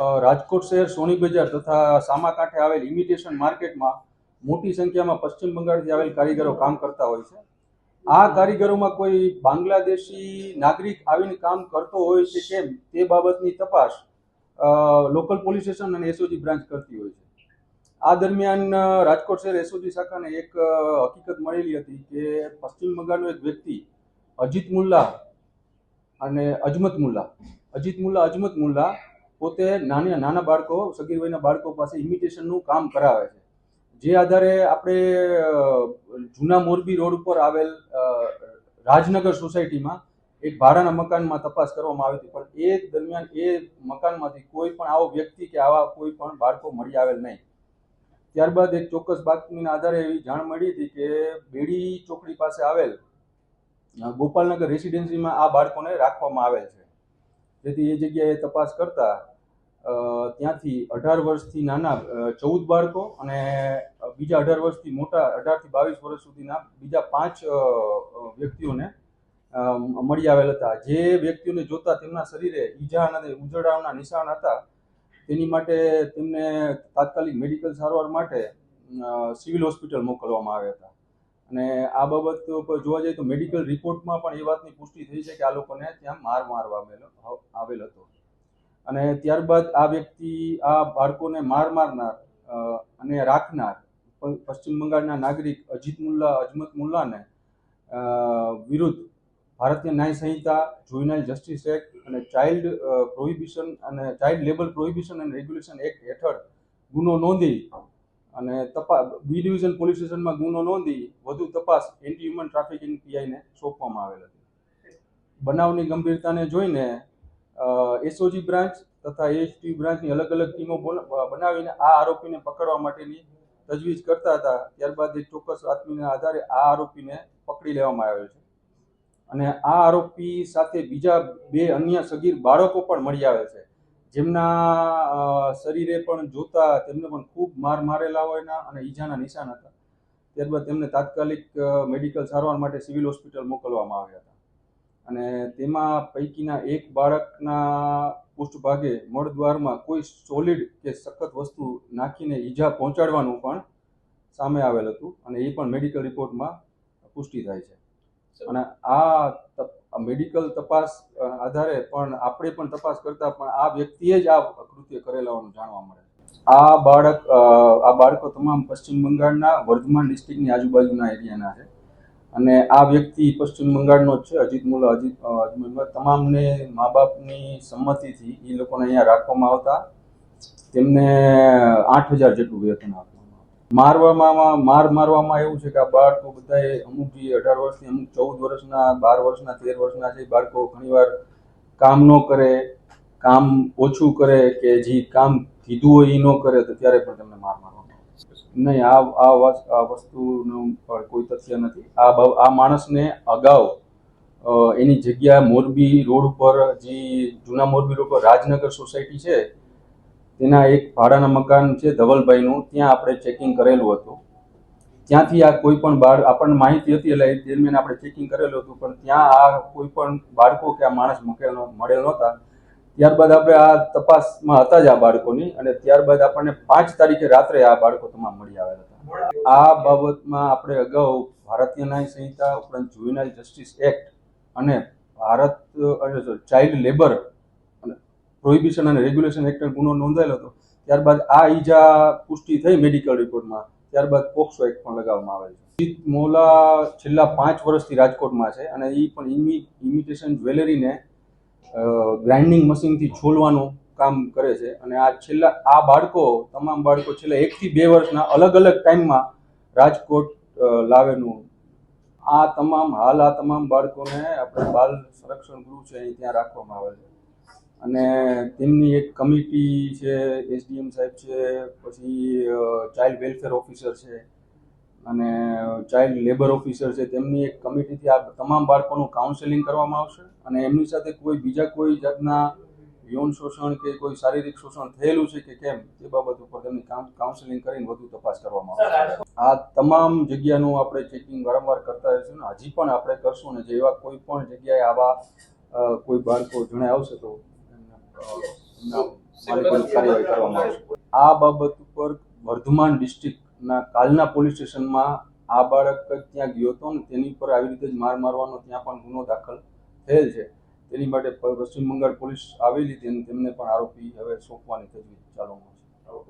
રાજકોટ શહેર સોની બજાર તથા સામાકાંઠે આવેલ ઇમિટેશન માર્કેટમાં મોટી સંખ્યામાં પશ્ચિમ બંગાળથી આવેલ કારીગરો કામ કરતા હોય છે. આ કારીગરોમાં કોઈ બાંગ્લાદેશી નાગરિક આવીને કામ કરતો હોય છે કેમ? તે બાબતની તપાસ લોકલ પોલીસ સ્ટેશન અને એસઓજી બ્રાન્ચ કરતી હોય છે. આ દરમિયાન રાજકોટ શહેર એસઓજી શાખાને એક હકીકત મળેલી હતી કે પશ્ચિમ બંગાળનો એક વ્યક્તિ, અજીત મુલ્લા અને અજમત મુલ્લા, અજીત મુલ્લા, અજમત મુલ્લા પોતે નાના નાના બાળકો, સગીર વયના બાળકો પાસે ઇમિટેશનનું કામ કરાવે છે. જે આધારે આપણે જૂના મોરબી રોડ ઉપર આવેલ રાજનગર સોસાયટીમાં એક ભાડાના મકાનમાં તપાસ કરવામાં આવી હતી. પણ એ દરમિયાન એ મકાનમાંથી કોઈ પણ આવો વ્યક્તિ કે આવા કોઈ પણ બાળકો મળી આવેલ નહીં. ત્યારબાદ એક ચોક્કસ બાતમીના આધારે એવી જાણ મળી હતી કે બેડી ચોકડી પાસે આવેલ ગોપાલનગર રેસિડેન્સીમાં આ બાળકોને રાખવામાં આવેલ છે. જેથી એ જગ્યાએ તપાસ કરતા ત્યાંથી અઢાર વર્ષથી નાના ચૌદ બાળકો અને બીજા અઢાર વર્ષથી મોટા, અઢારથી બાવીસ વર્ષ સુધીના બીજા પાંચ વ્યક્તિઓને મળી આવેલ હતા. જે વ્યક્તિઓને જોતા તેમના શરીરે ઈજા અને ઉજળાના નિશાન હતા, તેની માટે તેમને તાત્કાલિક મેડિકલ સારવાર માટે સિવિલ હોસ્પિટલ મોકલવામાં આવ્યા હતા. અને આ બાબત પર જોવા જઈએ તો મેડિકલ રિપોર્ટમાં પણ એ વાતની પુષ્ટિ થઈ છે કે આ લોકોને ત્યાં માર મારવા આવેલ હતો. અને ત્યારબાદ આ વ્યક્તિ આ બાળકોને માર મારનાર અને રાખનાર પશ્ચિમ બંગાળના નાગરિક અજીત મુલ્લા, અજમત મુલ્લાને વિરુદ્ધ Bharatiya Nyaya Sanhita juvenile justice act અને ચાઇલ્ડ પ્રોહિબિશન અને child labour prohibition and regulation act હેઠળ ગુનો નોંધી અને તપાસ બી ડિવિઝન પોલીસ સ્ટેશનમાં ગુનો નોંધી વધુ તપાસ એન્ટી હ્યુમન ટ્રાફિકિંગ પીઆઈને સોંપવામાં આવેલ હતી. બનાવની ગંભીરતાને જોઈને એસઓજી બ્રાન્ચ તથા એએચટી બ્રાન્ચની અલગ અલગ ટીમો બનાવીને આ આરોપીને પકડવા માટેની તજવીજ કરતા હતા. ત્યારબાદ એક ચોક્કસ વાતમીના આધારે આ આરોપીને પકડી લેવામાં આવ્યો છે. અને આ આરોપી સાથે બીજા બે અન્ય સગીર બાળકો પણ મળી આવે છે. જેમના શરીરે પણ જોતા, તેમને પણ ખૂબ માર મારેલા હોયના અને ઈજાના નિશાન હતા. ત્યારબાદ તેમને તાત્કાલિક મેડિકલ સારવાર માટે સિવિલ હોસ્પિટલ મોકલવામાં આવ્યા હતા. અને તેમાં પૈકીના એક બાળકના પૃષ્ઠભાગે મળદ્વારમાં કોઈ સોલિડ કે સખત વસ્તુ નાખીને ઈજા પહોંચાડવાનું પણ સામે આવેલ હતું અને એ પણ મેડિકલ રિપોર્ટમાં પુષ્ટિ થાય છે. અને આ મેડિકલ તપાસ આધારે પણ આપણે પણ તપાસ કરતા પણ આ વ્યક્તિએ જ આ કૃત્ય કરેલા હોવાનું જાણવા મળે આ બાળક આ બાળકો તમામ પશ્ચિમ બંગાળના વર્ધમાન ડિસ્ટ્રિક્ટની આજુબાજુના એરિયાના છે. અને આ વ્યક્તિ પશ્ચિમ બંગાળનો જ છે, અજીત મુલ્લા અજીત તમામને મા બાપની સંમતિથી એ લોકોને અહીંયા રાખવામાં આવતા તેમને આઠ હજાર જેટલું વેતન આપવામાં મારવામાં, માર મારવામાં એવું છે કે આ બાળકો બધાએ અમુક જે અઢાર વર્ષથી અમુક ચૌદ વર્ષના, બાર વર્ષના, તેર વર્ષના છે બાળકો ઘણીવાર કામ ન કરે, કામ ઓછું કરે કે જે કામ કીધું હોય એ ન કરે, તો ત્યારે પણ તેમને માર છે. નહીં, આ આ વસ્તુનું કોઈ તથ્ય નથી. આ આ માણસને અગાઉ એની જગ્યા મોરબી રોડ ઉપર જે જૂના મોરબી રોડ પર રાજનગર સોસાયટી છે, તેના એક ભાડાના મકાન છે ધવલભાઈનું, ત્યાં આપણે ચેકિંગ કરેલું હતું. ત્યાંથી આ કોઈ પણ બાળ આપણને માહિતી હતી એટલે દરમિયાન આપણે ચેકિંગ કરેલું હતું, પણ ત્યાં આ કોઈ પણ બાળકો કે આ માણસ મૂકેલો મળેલ નહોતા. ત્યારબાદ આપણે આ તપાસમાં હતા જ આ બાળકોની અને ત્યારબાદ આપણને પાંચ તારીખે રાત્રે આ બાળકો તમામ મળી આવેલા હતા. આ બાબતમાં આપણે અગાઉ ભારતીય ન્યાય સંહિતા ઉપરાંત જુવેનાઇલ જસ્ટિસ એક્ટ અને ભારત ચાઇલ્ડ લેબર પ્રોહિબિશન અને રેગ્યુલેશન એક્ટ ગુનો નોંધાયેલો હતો. ત્યારબાદ આ ઈજા પુષ્ટિ થઈ મેડિકલ રિપોર્ટમાં. ત્યારબાદ પોક્સો એક્ટ પણ લગાવવામાં આવેલ છે. મોલા છેલ્લા પાંચ વર્ષથી રાજકોટમાં છે અને એ પણ ઇમી ઇમિટેશન જ્વેલરીને ગ્રાઇન્ડિંગ મશીનથી છોલવાનું કામ કરે છે. અને આ છેલ્લા, આ બાળકો, તમામ બાળકો છેલ્લા એકથી બે વર્ષના અલગ અલગ ટાઈમમાં રાજકોટ લાવેનું. આ તમામ હાલ, આ તમામ બાળકોને આપણે બાલ સંરક્ષણ ગૃહ છે અહીં ત્યાં રાખવામાં આવે છે. અને તેમની એક કમિટી છે, એસડીએમ સાહેબ છે, પછી ચાઇલ્ડ વેલફેર ઓફિસર છે. અને ચાઇલ્ડ લેબર ઓફિસર છે તેમની એક કમિટીથી આ તમામ બાળકોનું કાઉન્સેલિંગ કરવામાં આવશે અને એમની સાથે કોઈ બીજા કોઈ જાતના યૌન શોષણ કે કોઈ શારીરિક શોષણ થયેલું છે કે કેમ તે બાબત ઉપર તેમની કાઉન્સેલિંગ કરીને વધુ તપાસ કરવામાં આવશે. આ તમામ જગ્યાનું આપણે ચેકિંગ વારંવાર કરતા રહીશું ને હજી પણ આપણે કરશું ને જે એવા કોઈ પણ જગ્યાએ આવા કોઈ બાળકો જણાય આવશે તો આ બાબત ઉપર વર્ધમાન ડિસ્ટ્રિક્ટના કાલના પોલીસ સ્ટેશનમાં આ બાળક ત્યાં ગયો હતો ને તેની પર આવી રીતે જ માર મારવાનો ત્યાં પણ ગુનો દાખલ થયેલ છે. તેની માટે પશ્ચિમ બંગાળ પોલીસ આવેલી તેમને પણ આરોપી હવે સોંપવાની તજવીજ ચાલુમાં છે.